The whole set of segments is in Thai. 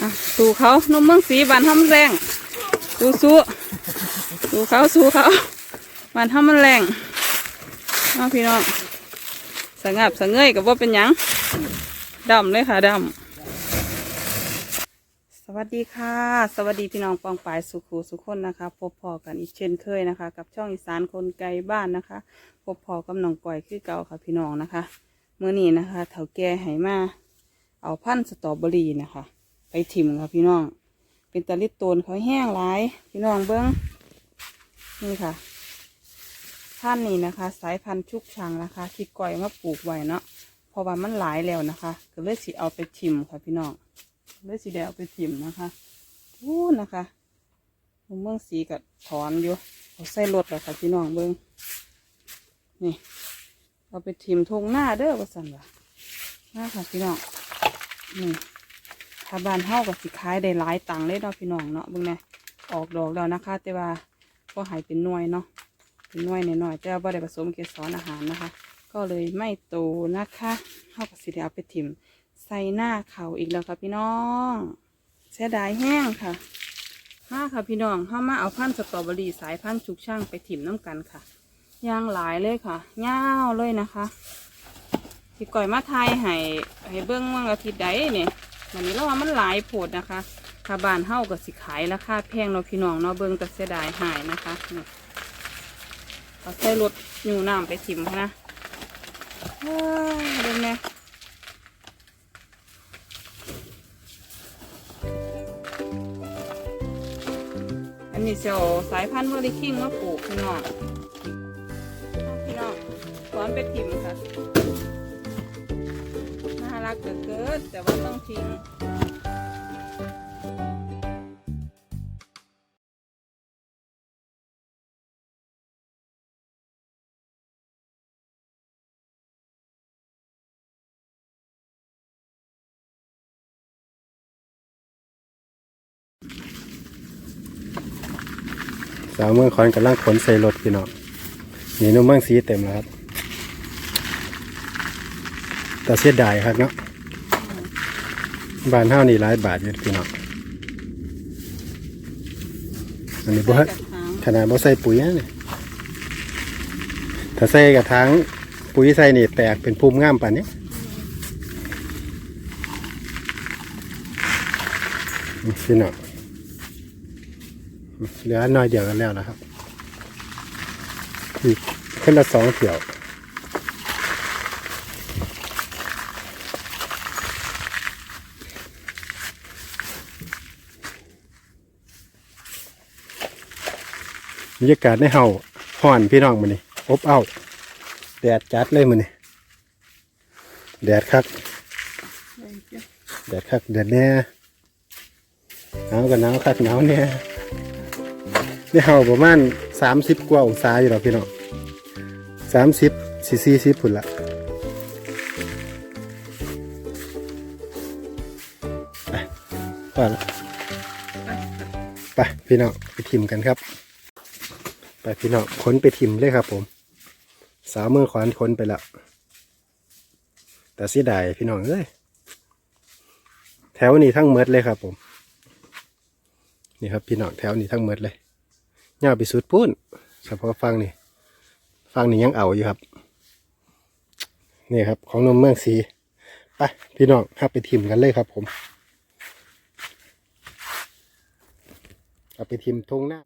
อะสูเขานมเมืองสีบานห้ำแรงสู้สู้สู้เขาสู้เขาบานห้ำมันแรงเอาพี่น้องสงับสงเงยกับว่าเป็นยังดำเลยค่ะดำสวัสดีค่ะ สวัสดีพี่น้องปองปายสุขูสุขคนนะคะ พบพอกันอีกเช่นเคยนะคะ กับช่องอีสานคนไกลบ้านนะคะ พบพอกับน้องก่อยคือเก่าค่ะพี่น้องนะคะเมื่อนี้นะคะเถาแก่ไหมาเอาพันธุ์สตรอเบอรี่นะคะ ไปถิ่มค่ะพี่น้อง เป็นตะลิดโตนเขาแห้งหลาย พี่น้องเบิ้งนี่ค่ะพันนี้นะคะ สายพันธุ์ชุกชังนะคะ ที่ก่อยมาปลูกไว้เนาะเพราะว่ามันหลายแล้วนะคะ ก็เลยสิเอาไปถิ่มค่ะพี่น้องเลยสิได้เอาไปถิ่มนะคะพูดนะคะเมืองสีกับถอนอยู่เอาใส่รถแล้วค่ะพี่น้องเบิ้งนี่เอาไปถิ่มทงหน้าเด้อว่าสันว่ามาค่ะพี่น้องนี่ ถ้าบ้านเฮาก็สิขายได้หลายตังค์เลยเนาะพี่น้องเนาะเบิ่งแหน่ออกดอกแล้วนะคะ แต่ว่าก็หายเป็นหน่วยเนาะเป็นหน่วยหน่อยๆแต่ว่าบ่ได้ผสมเกสรอาหารนะคะ ก็เลยไม่โตนะคะเฮาก็สิได้เอาไปถิ่มใส่หน้าเขาอีกแล้วค่ะพี่น้องเสียดายแห้งค่ะมาค่ะพี่น้องเฮามาเอาพันธุ์สตรอเบอรี่สายพันธุ์ชุกช่างไปถิ่มน้ำกันค่ะย่างหลายเลยค่ะยาเลยนะคะที่ก่อยมาไทยให้ให้เบิ้งว่างอาทิตย์ใดเนี่ย วันนี้เราว่ามันหลายโพดนะคะถ้าบานเฮาก็สิขายราคาแพงเนาพี่น้องเนาะเบิ้งแต่เสียดายหายนะคะนี่เอาใส่รถยูน้ำไปทิมนะว้าวเบิ่งแน่อันนี้จะเอาสายพันธุ์เมอริคิงมาปลูกพี่น้องพี่น้องสอนไปทิมค่ะ รักเกินเกินแต่ว่าต้องทิ้งสาวเมืองคอนกำลังขนใส่รถพี่น้องนี่นุ่มเมืองสีเต็มแล้วครับ แต่เสียดายครับเนาะบ้านเฮานี่หลายบาทอยู่พี่น้องอันนี้บ่ฮะกระถางขนาดบ่ใส่ปุ๋ยนะเนี่ยถ้าใส่กระถางปุ๋ยใส่นี่แตกเป็นภูมิงามป่านนี้นี่พี่น้องเหลือน้อยเดียวกันแล้วนะครับอีกขึ้นละสองเถี่ยว บรรยากาศในเฮาห่อนพี่น้องมันนี่อบอ้าวแดดจัดเลยมันนี่แดดคักแดดคักแดดแน่หนาวกับหนาวคักหนาวเนี่ยในเฮาประมาณสามสิบกว่าองศาอยู่หรอพี่น้องสามสิบสี่สี่สิบพุ่นละไปไปละไปพี่น้องไปทิมกันครับ พี่น้องขนไปทิมเลยครับ ผม สาวเมืองขวานขนไปล้วแต่เสียดายพี่น้องเอ้ยแถวนี้ทั้งเมดเลยครับ ผม นี่ครับ พี่น้องแถวนี้ทั้งเมดเลยย่าไปสุดปุ้นเฉพาะฟังนี่ฟังนี่ยังเอาอยู่ครับ นี่ครับ ของนมเมืองสีไปพี่น้องครับไปทิมกันเลยครับ ผมเอาไปทิมทงหน้า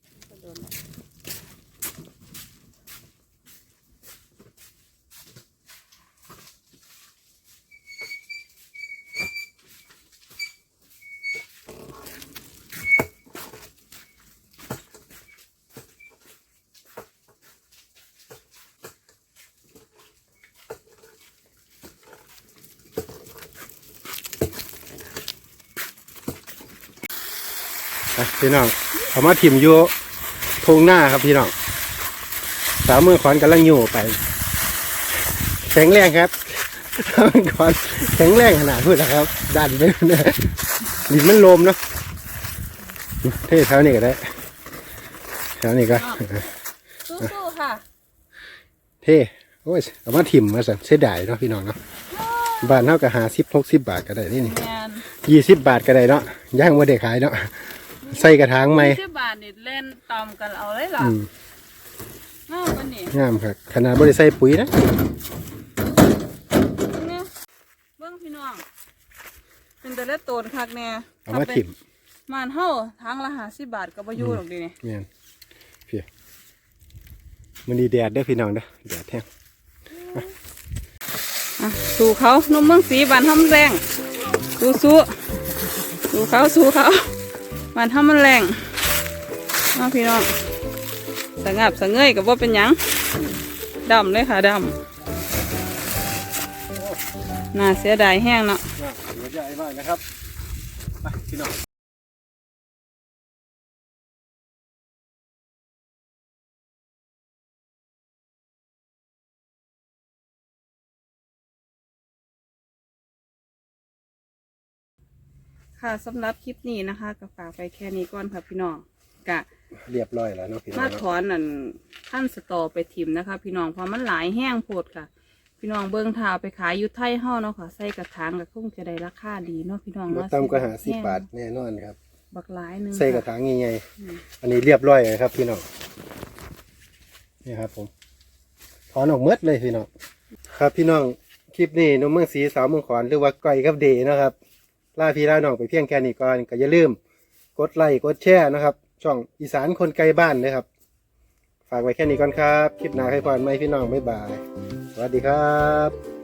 พี่น้องเอามาถิ่มอยู่ทงหน้าครับพี่น้องสาวเมืองขอนกำลังอยู่ไป แข็งแรงครับสาวเมืองขอนแข็งแรงขนาดพูดนะครับดันไปเนี่ยดินมันลมเนาะเท่เท้านี่ก็ได้เท้านี่ก็สู้ๆค่ะ เท่โอ้ยเอามาถิ่มมาสั่นเสียดายเนาะพี่น้องเนาะบ้านเท่ากับหาสิบหกสิบบาทก็ได้นี่นี่แมนยี่สิบบาทก็ได้เนาะย่างว่าได้ขายเนาะ ใส่กระถางไหมสิบบาทนี่เล่นตำกันเอาเลยล่ะอืมงามกันนี่งามครับขนาดบ่ได้ใส่ปุ๋ยนะเนี่ยเบิ้งพี่น้อง เป็นแต่ละโตนคักแน่เอามาถิ่มมานเฮาทางละห้าสิบบาทก็บ่อยู่หรอกเดินี่แม่นพี่มันดีแดดเด้อพี่น้องเด้อแดดแท้งอะสู่เขานมเมืองสีบานทำแรงสู้สู้สู่เขาสู่เขา บานทำมันแรงมาพี่น้องสงับสงเงยกับว่าเป็นยังดำเลยค่ะดำน่าเสียดายแห้งเนาะเดี๋ยวใหญ่มากนะครับไปพี่น้อง ค่ะสำหรับคลิปนี้นะคะก็ฝากไปแค่นี้ก่อนค่ะพี่น้องกะเรียบร้อยแล้วเนาะพี่น้องมาเนาะ ถอนนั่นท่านสตอไปทิมนะคะ พี่น้องเพราะมันหลายแห้งโพดค่ะ พี่น้องเบิ้งทาไปขายอยุไทยเฮาเนาะค่ะใส่กระถางก็คงจะได้ราคาดีเนาะพี่น้องบ่เนาะต่ำกว่าหาสิบแห้งบาทแน่นอนครับ บักหลายหนึงใส่กระค่ะ ถางใหญ่อืม ๆอันนี้เรียบร้อยเลยครับพี่น้องนี่ครับผมถอนออกเมดเลยพี่น้องครับพี่น้องคลิปนี้นมเมืองสีสาวเมืองขอนหรือว่าก้อยกับเดนะครับ ล่าพี่ล่าน้องไปเพียงแค่นี้ก่อนก็อย่าลืม กดไลค์กดแชร์นะครับ ช่องอีสานคนไกลบ้านนะครับ ฝากไว้แค่นี้ก่อนครับ คลิปหน้าให้พรไหมพี่น้อง บ๊ายบาย สวัสดีครับ